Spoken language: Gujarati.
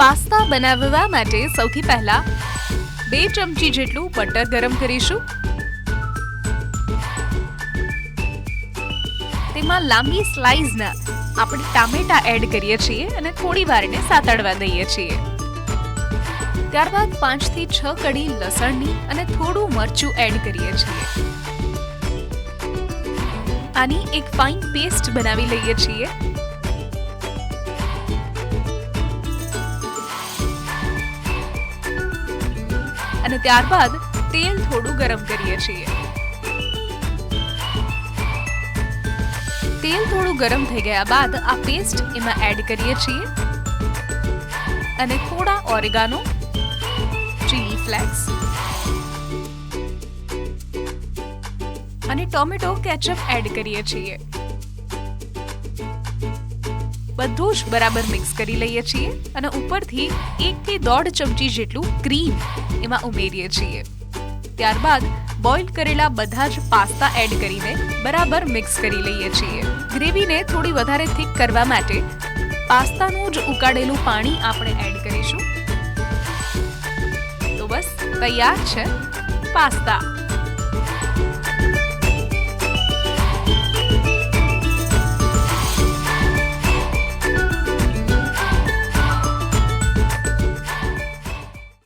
પાસ્તા બનાવવા માટે સૌથી પહેલા બે ચમચી જેટલું બટર ગરમ કરીશું. તેમાં લાંબી સ્લાઇસના આપણે ટામેટા એડ કરીએ છીએ અને થોડી વાર એને સાતળવા દઈએ છીએ. ત્યારબાદ પાંચથી છ કડી લસણની અને થોડું મરચું એડ કરીએ છીએ. આની એક ફાઇન પેસ્ટ બનાવી લઈએ છીએ. અને ત્યારબાદ તેલ થોડું ગરમ કરીએ છીએ. તેલ થોડું ગરમ થઈ ગયા બાદ આ પેસ્ટ એમાં એડ કરીએ છીએ. અને થોડા ઓરેગાનો ચીલી ફ્લેક્સ અને ટોમેટો કેચઅપ એડ કરીએ છીએ. બધું જ બરાબર મિક્સ કરી લઈએ છીએ અને ઉપરથી એક થી દોઢ ચમચી જેટલું ક્રીમ એમાં ઉમેરીએ છીએ. ત્યારબાદ બોઇલ કરેલા બધા જ પાસ્તા એડ કરીને બરાબર મિક્સ કરી લઈએ છીએ. ગ્રેવીને થોડી વધારે થીક કરવા માટે પાસ્તાનું જ ઉકાળેલું પાણી આપણે એડ કરીશું. તો બસ, તૈયાર છે પાસ્તા.